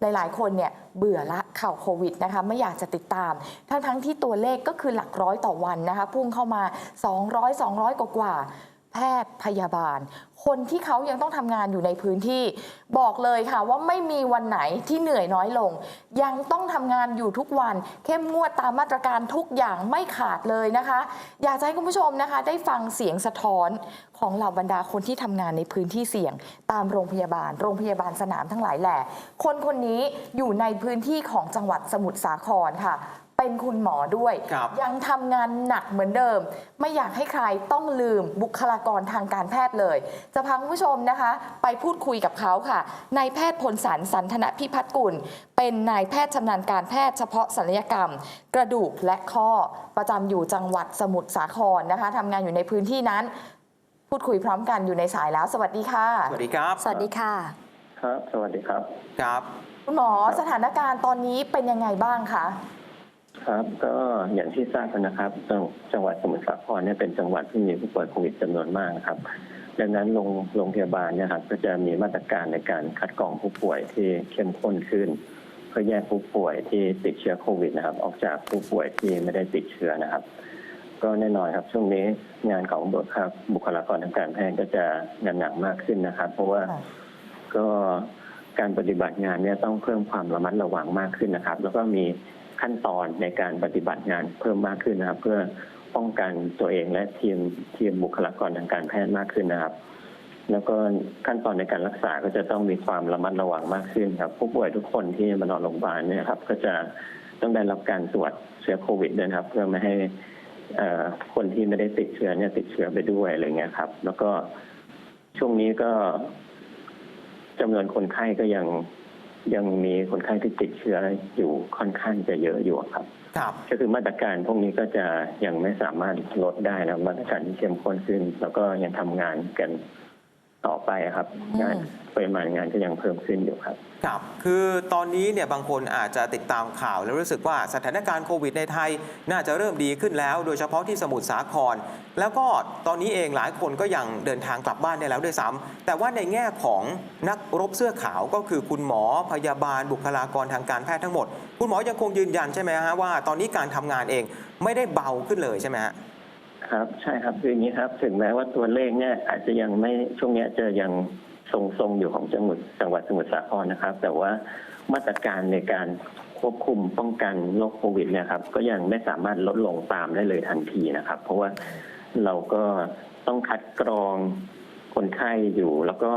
หลายๆ คนเนี่ยเบื่อละข่าวโควิดนะคะไม่อยากจะติดตาม ทั้งทั้งที่ตัวเลขก็คือหลักร้อยต่อวันนะคะพุ่งเข้ามา 200 200 กว่ากว่า ทย์พยาบาล คนที่เขายังต้องทำงานอยู่ในพื้นที่ บอกเลยค่ะว่าไม่มีวันไหนที่เหนื่อยน้อยลง ยังต้องทำงานอยู่ทุกวัน เข้มงวดตามมาตรการทุกอย่างไม่ขาดเลยนะคะ อยากให้คุณผู้ชมนะคะ ได้ฟังเสียงสะท้อนของเหล่าบรรดาคนที่ทำงานในพื้นที่เสี่ยง ตามโรงพยาบาล โรงพยาบาลสนามทั้งหลายแหล่คนคนนี้อยู่ในพื้นที่ของจังหวัดสมุทรสาครค่ะ เป็นคุณหมอด้วย ครับยังทำงานหนักเหมือนเดิม ไม่อยากให้ใครต้องลืมบุคลากรทางการแพทย์เลย จะพาคุณผู้ชมนะคะ ไปพูดคุยกับเขาค่ะนายแพทย์พลสันสันทนพิพัฒน์กุล เป็นนายแพทย์ชำนาญการแพทย์เฉพาะศัลยกรรม กระดูกและข้อประจำอยู่จังหวัดสมุทรสาครนะคะทำงานอยู่ในพื้นที่นั้น พูดคุยพร้อมกันอยู่ในสายแล้ว สวัสดีค่ะ สวัสดีครับสวัสดีค่ะ ครับ สวัสดีครับ ครับ คุณหมอสถานการณ์ตอนนี้เป็นยังไงบ้างคะ ครับก็อย่างที่ทราบกันนะครับจังจังหวัดสมุทรสาครเนี่ยเป็นจังหวัดที่มีผู้ป่วยโควิดจำนวนมากนะครับ ดังนั้นโรงโรงพยาบาลเนี่ยครับก็จะมีมาตรการในการคัดกรองผู้ป่วยที่เข้มข้นขึ้น เพื่อแยกผู้ป่วยที่ติดเชื้อโควิดนะครับ ออกจากผู้ป่วยที่ไม่ได้ติดเชื้อนะครับ ก็แน่นอนครับช่วงนี้งานของบุคลาบุคลากรทางการแพทย์ก็จะงานหนักมากขึ้นนะครับ เพราะว่าค่ะก็การปฏิบัติงานเนี่ยต้องเพิ่มความระมัดระวังมากขึ้นนะครับ แล้วก็มี ขั้นตอนในการปฏิบัติงานเพิ่มมากขึ้นนะครับ เพื่อป้องกันตัวเองและทีมทีมบุคลากรทางการแพทย์มากขึ้นนะครับ แล้วก็ขั้นตอนในการรักษาก็จะต้องมีความระมัดระวังมากขึ้นครับ ผู้ป่วยทุกคนที่มานอนโรงพยาบาลเนี่ยครับ ก็จะต้องได้รับการตรวจเชื้อโควิดด้วยนะครับ เพื่อไม่ให้คนที่ไม่ได้ติดเชื้อเนี่ยติดเชื้อไปด้วยอะไรเงี้ยครับ แล้วก็ช่วงนี้ก็จำนวนคนไข้ก็ยัง ยังมีคนไข้ที่ติดเชื้ออยู่ค่อนข้างจะเยอะอยู่ครับครับก็คือมาตรการพวกนี้ก็จะยังไม่สามารถลดได้นะมาตรการที่เข้มข้นขึ้น แล้วก็ยังทำงานกัน ต่อไปครับ งานปริมาณงานก็ยังเพิ่มขึ้นอยู่ครับ ครับ คือตอนนี้เนี่ยบางคนอาจจะติดตามข่าวแล้วรู้สึกว่าสถานการณ์โควิดในไทย น่าจะเริ่มดีขึ้นแล้ว โดยเฉพาะที่สมุทรสาคร แล้วก็ตอนนี้เองหลายคนก็ยังเดินทางกลับบ้านได้แล้วด้วยซ้ำแต่ว่าในแง่ของนักรบเสื้อขาวก็คือคุณหมอพยาบาลบุคลากรทางการแพทย์ทั้งหมด คุณหมอยังคงยืนยันใช่ไหมฮะว่าตอนนี้การทำงานเองไม่ได้เบาขึ้นเลยใช่ไหมฮะ ครับใช่ครับคืออย่างนี้ครับ ถึงแม้ว่าตัวเลขเนี่ยอาจจะยังไม่ช่วงเนี้ยจะยังทรงๆอยู่ของจังหวัดจังหวัดสมุทรสาครนะครับ แต่ว่ามาตรการในการควบคุมป้องกันโรคโควิดเนี่ยครับ ก็ยังไม่สามารถลดลงตามได้เลยทันทีนะครับ เพราะว่าเราก็ต้องคัดกรองคนไข้อยู่แล้วก็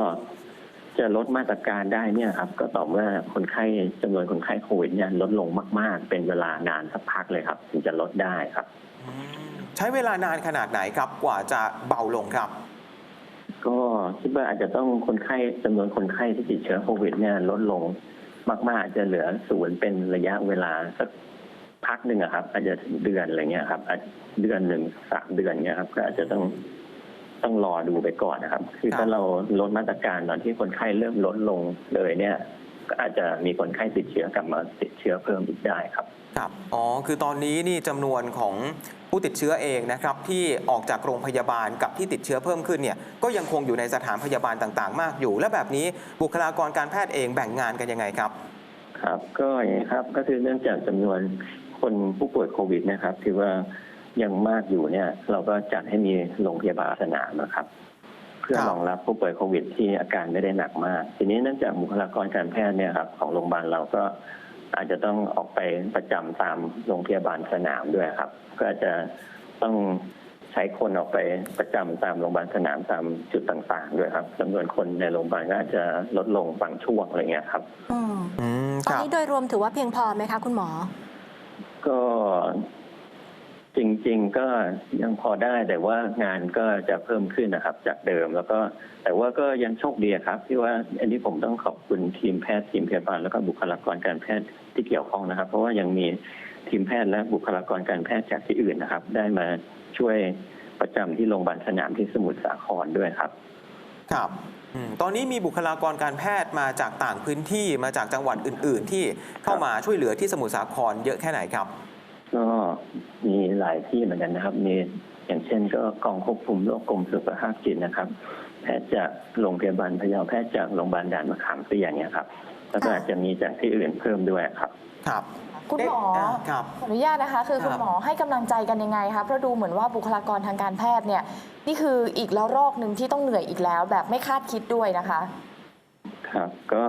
จะลดมาตรการได้เนี่ยครับ ก็ต่อเมื่อคนไข้จำนวนคนไข้โควิดเนี่ยลดลงมาก ๆ เป็นเวลานานสักพักเลยครับ ถึงจะลดได้ครับ ใช้เวลานานขนาดไหนครับกว่าจะเบาลงครับ ก็คิดว่าอาจจะต้องคนไข้จำนวนคนไข้ที่ติดเชื้อโควิดเนี่ยลดลงมากๆจะเหลือศูนย์เป็นระยะเวลาสักพักหนึ่งอะครับ อาจจะเดือนอะไรเงี้ยครับอาจเดือนหนึ่งสามเดือนเงี้ยครับ ก็อาจจะต้องต้องรอดูไปก่อนนะครับ คือถ้าเราลดมาตรการตอนที่คนไข้เริ่มลดลงเลยเนี่ย ก็อาจจะมีคนไข้ติดเชื้อกลับมาติดเชื้อเพิ่มอีกได้ครับ ครับ อ๋อ คือตอนนี้นี่จำนวนของผู้ติดเชื้อเองนะครับ ที่ออกจากโรงพยาบาลกับที่ติดเชื้อเพิ่มขึ้นเนี่ยก็ยังคงอยู่ในสถานพยาบาลต่างๆ มากอยู่ และแบบนี้บุคลากรการแพทย์เองแบ่งงานกันยังไงครับ ครับ ก็อย่างนี้ครับก็คือเนื่องจากจำนวนคนผู้ป่วยโควิดนะครับที่ว่ายังมากอยู่เนี่ยเราก็จัดให้มีโรงพยาบาลสนามนะครับ เพื่อครับรองรับผู้ป่วยโควิดที่อาการไม่ได้หนักมาก ทีนี้เนื่องจากบุคลากรการแพทย์เนี่ยครับของโรงพยาบาลเราก็อาจจะต้องออกไปประจำตามโรงพยาบาลสนามด้วยครับ ก็อาจจะต้องใช้คนออกไปประจำตามโรงพยาบาลสนามตามจุดต่างๆด้วยครับจำนวนคนในโรงพยาบาลก็อาจจะลดลงบางช่วงอะไรเงี้ยครับอืมอืมตอนครับนี้โดยรวมถือว่าเพียงพอไหมคะ คุณหมอ ก็ จริง ๆ ก็ยังพอได้แต่ว่างานก็จะเพิ่มขึ้นนะครับ จากเดิมแล้วก็ แต่ว่าก็ยังโชคดีครับ ที่ว่าอันนี้ผมต้องขอบคุณทีมแพทย์ทีมพยาบาลแล้วก็บุคลากรการแพทย์ที่เกี่ยวข้องนะครับ เพราะว่ายังมีทีมแพทย์และบุคลากรการแพทย์จากที่อื่นนะครับ ได้มาช่วยประจำที่โรงพยาบาลสนามที่สมุทรสาครด้วยครับ ครับอืมตอนนี้มีบุคลากรการแพทย์มาจากต่างพื้นที่มาจากจังหวัดอื่น ๆ ที่เข้ามาช่วยเหลือที่สมุทรสาครเยอะแค่ไหนครับก็มี หลายที่เหมือนกันนะครับ มีอย่างเช่น ก็กองควบคุมโรคกรมสุขภาพจิตนะครับ แพทย์จากโรงพยาบาลพะเยาแพทย์จากโรงพยาบาลด่านมะขามเตี้ยเนี่ยครับแล้วก็อาจจะมีจากที่อื่นเพิ่มด้วยครับ ครับ คุณหมอเอ๊ะครับ ขออนุญาตนะคะ คือครับคุณหมอให้กำลังใจกันยังไงคะเพราะดูเหมือนว่าบุคลากรทางการแพทย์เนี่ยนี่คืออีกแล้วรอกหนึ่งที่ต้องเหนื่อยอีกแล้ว แบบไม่คาดคิดด้วยนะคะ ครับ ก็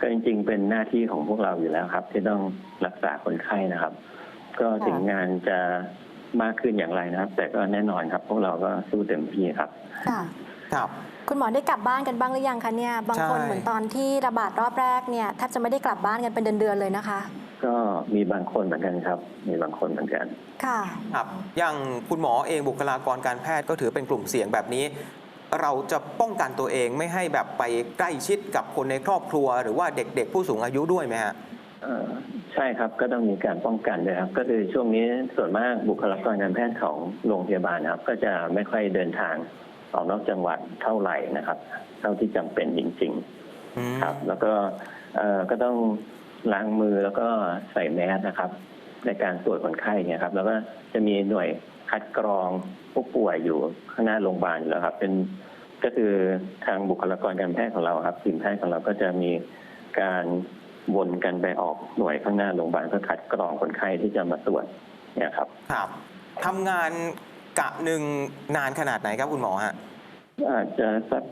ก็จริงๆ เป็นหน้าที่ของพวกเราอยู่แล้วครับ ที่ต้องรักษาคนไข้นะครับ ก็ถึงงานจะมากขึ้นอย่างไรนะครับ แต่ก็แน่นอนครับ พวกเราก็สู้เต็มที่ครับ ค่ะ ครับ คุณหมอได้กลับบ้านกันบ้างหรือยังคะเนี่ย บางคนใช่ เหมือนตอนที่ระบาดรอบแรกเนี่ยแทบจะไม่ได้กลับบ้านกันเป็นเดือนๆเลยนะคะ ก็มีบางคนเหมือนกันครับ มีบางคนเหมือนกัน ค่ะ ครับอย่างคุณหมอเองบุคลากรการแพทย์ก็ถือเป็นกลุ่มเสี่ยงแบบนี้ เราจะป้องกันตัวเองไม่ให้แบบไปใกล้ชิดกับคนในครอบครัว หรือว่าเด็กๆผู้สูงอายุด้วยไหมฮะเอ่อ ใช่ครับก็ต้องมีการป้องกันด้วยครับ ก็คือช่วงนี้ส่วนมากบุคลากรการแพทย์ของโรงพยาบาลนะครับ ก็จะไม่ค่อยเดินทางออกนอกจังหวัดเท่าไหร่นะครับ เท่าที่จำเป็นจริงอืมๆครับ แล้วก็เอ่อก็ต้องล้างมือแล้วก็ใส่แมสนะครับ ในการตรวจคนไข้เนี่ยครับ แล้วก็จะมีหน่วยคัดกรองผู้ป่วยอยู่ข้างหน้าโรงพยาบาลอยู่แล้วครับ เป็นก็คือทางบุคลากรการแพทย์ของเราครับทีมแพทย์ของเราก็จะมีการ วนกันไปออกหน่วยข้างหน้าโรงพยาบาลเพื่อคัดกรองคนไข้ที่จะมาตรวจเนี่ยครับครับทำงานกะหนึ่งนานขนาดไหนครับคุณหมอฮะอาจจะสัก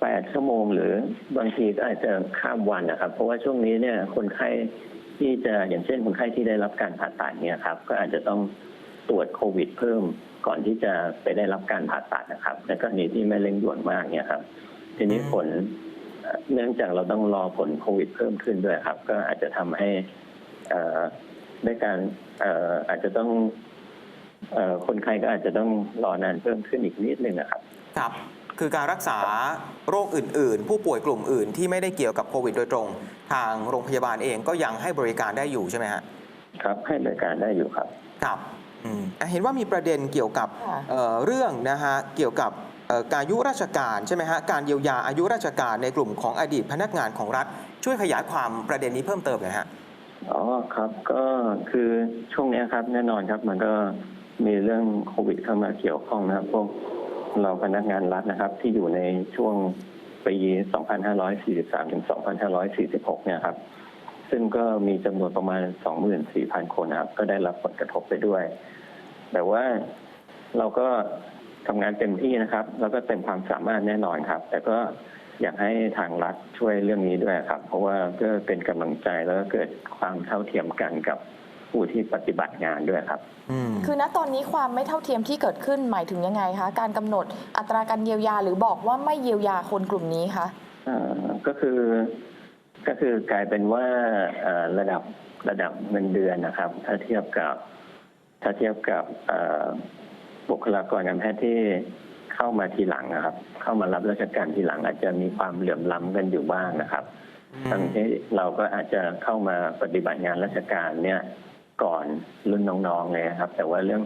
แปดชั่วโมง หรือบางทีก็อาจจะข้ามวันนะครับ เพราะว่าช่วงนี้เนี่ยคนไข้ที่จะอย่างเช่นคนไข้ที่ได้รับการผ่าตัดเนี่ยครับ ก็อาจจะต้องตรวจโควิด เพิ่มก่อนที่จะไปได้รับการผ่าตัดนะครับในกรณีที่ไม่เร่งด่วนมากเนี่ยครับ ทีนี้อืมผล เอ่อเนื่องจากเราต้องรอผลโควิดเพิ่มขึ้นด้วยครับ ก็อาจจะทำให้เอ่อได้การเอ่ออาจจะต้องเอ่อคนไข้ก็อาจจะต้องรอนานเพิ่มขึ้นอีกนิดนึงนะครับ ครับ คือการรักษาโรคอื่น ๆ ผู้ป่วยกลุ่มอื่นที่ไม่ได้เกี่ยวกับโควิดโดยตรง ทางโรงพยาบาลเองก็ยังให้บริการได้อยู่ใช่ไหมฮะครับให้บริการได้อยู่ครับ ครับอืมอะเห็นว่ามีประเด็นเกี่ยวกับค่ะเอ่อเรื่องนะฮะเกี่ยวกับเอ่อการอายุราชการใช่ไหมฮะการเยียวยาอายุราชการในกลุ่มของอดีตพนักงานของรัฐ ช่วยขยายความประเด็นนี้เพิ่มเติมหน่อยฮะอ๋อครับก็คือช่วงนี้ครับแน่นอนครับมันก็มีเรื่องโควิดเข้ามาเกี่ยวข้องนะครับพวกเราพนักงานรัฐนะครับ ที่อยู่ในช่วงปี 2543 ถึง 2546 เนี่ยครับ ซึ่งก็มีจำนวนประมาณ 24,000 คนนะครับ ก็ได้รับผลกระทบไปด้วย แต่ว่าเราก็ ทำงานเต็มที่นะครับ แล้วก็เต็มความสามารถแน่นอนครับ แต่ก็อยากให้ทางรัฐช่วยเรื่องนี้ด้วยครับ เพราะว่าก็เป็นกำลังใจแล้วก็เกิดความเท่าเทียมกันกับผู้ที่ปฏิบัติงานด้วยครับอืมคือณตอนนี้ความไม่เท่าเทียมที่เกิดขึ้นหมายถึงยังไงคะ การกำหนดอัตราการเยียวยาหรือบอกว่าไม่เยียวยาคนกลุ่มนี้คะเอ่อก็คือก็คือกลายเป็นว่าเอ่อระดับระดับเงินเดือนนะครับ ถ้าเทียบกับ ถ้าเทียบกับเอ่อ บุคลากรการแพทย์ที่เข้ามาทีหลังนะครับ เข้ามารับราชการทีหลัง อาจจะมีความเหลื่อมล้ำกันอยู่บ้างนะครับทั้งที่เราก็อาจจะเข้ามาปฏิบัติงานราชการเนี่ยก่อนรุ่นน้องๆเลยนะครับ แต่ว่าเรื่อง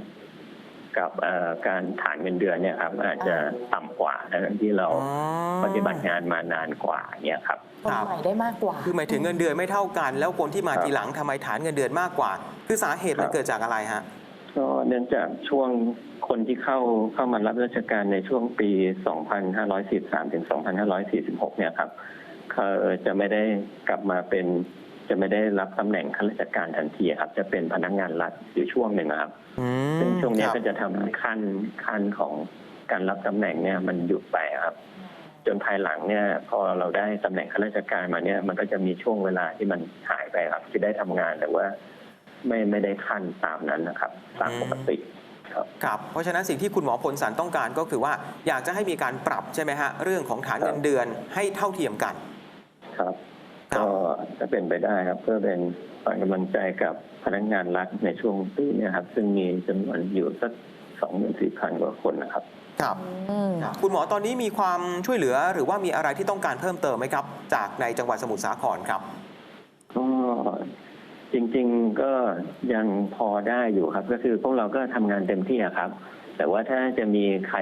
กับเอ่อการฐานเงินเดือนเนี่ยครับอาจจะต่ำกว่าทั้งที่เราอ๋อปฏิบัติงานมานานกว่าเนี่ยครับคนครับใหม่ได้มากกว่า คือหมายถึงเงินเดือนไม่เท่ากัน แล้วคนที่มาครับทีหลังทำไมฐานเงินเดือนมากกว่า คือสาเหตุมันครับเกิดจากอะไรฮะ ก็เนื่องจากช่วงคนที่เข้าเข้ามารับราชการในช่วงปี 2543 ถึง 2546 เนี่ยครับเขาจะไม่ได้กลับมาเป็น จะไม่ได้รับตำแหน่งข้าราชการทันทีครับ จะเป็นพนักงานรัฐอยู่ช่วงหนึ่งนะครับอืมซึ่งช่วงเนี้ยครับก็จะทำให้ขั้นขั้นของการรับตำแหน่งเนี่ยมันหยุดไปครับ จนภายหลังเนี่ย พอเราได้ตำแหน่งข้าราชการมาเนี่ย มันก็จะมีช่วงเวลาที่มันหายไปครับที่ได้ทำงานแต่ว่า ไม่ไม่ได้ขั้นตามนั้นนะครับ ตามปกติครับครับเพราะฉะนั้นสิ่งที่คุณหมอพลสันต้องการก็คือว่าอยากจะให้มีการปรับใช่ไหมฮะเรื่องของฐานเงินเดือนให้เท่าเทียมกัน ครับครับก็จะเป็นไปได้ครับ เพื่อเป็นขวัญกำลังใจกับพนักงานรัฐในช่วงปีเนี้ครับ ซึ่งมีจำนวนอยู่สักสองหมื่นสี่พันกว่าคนนะครับ ครับอืมคุณหมอตอนนี้มีความช่วยเหลือหรือว่ามีอะไรที่ต้องการเพิ่มเติมไหมครับ จากในจังหวัดสมุทรสาครครับก็ จริงๆก็ยังพอได้อยู่ครับ ก็คือพวกเราก็ทำงานเต็มที่อะครับ แต่ว่าถ้าจะมีใคร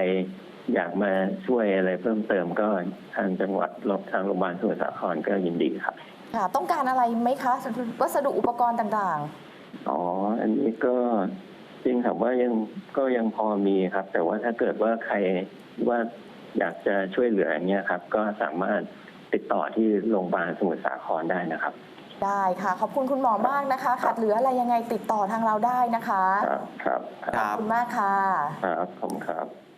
อยากมาช่วยอะไรเพิ่มเติมก็ทางจังหวัดรบทางโรงพยาบาลสมุทรสาครก็ยินดีครับ ค่ะ ต้องการอะไรไหมคะวัสดุอุปกรณ์ต่างอ๋อ อันนี้ก็จริงครับว่ายังก็ยังพอมีครับ แต่ว่าถ้าเกิดว่าใครว่าอยากจะช่วยเหลืออย่างเงี้ยครับ ก็สามารถติดต่อที่โรงพยาบาลสมุทรสาครได้นะครับ ได้ค่ะ ขอบคุณคุณหมอมากนะคะขาดเหลืออะไรยังไงติดต่อทางเราได้นะคะ ครับ ครับคครัรับขอบคุณมากค่ะ ครับผมครับ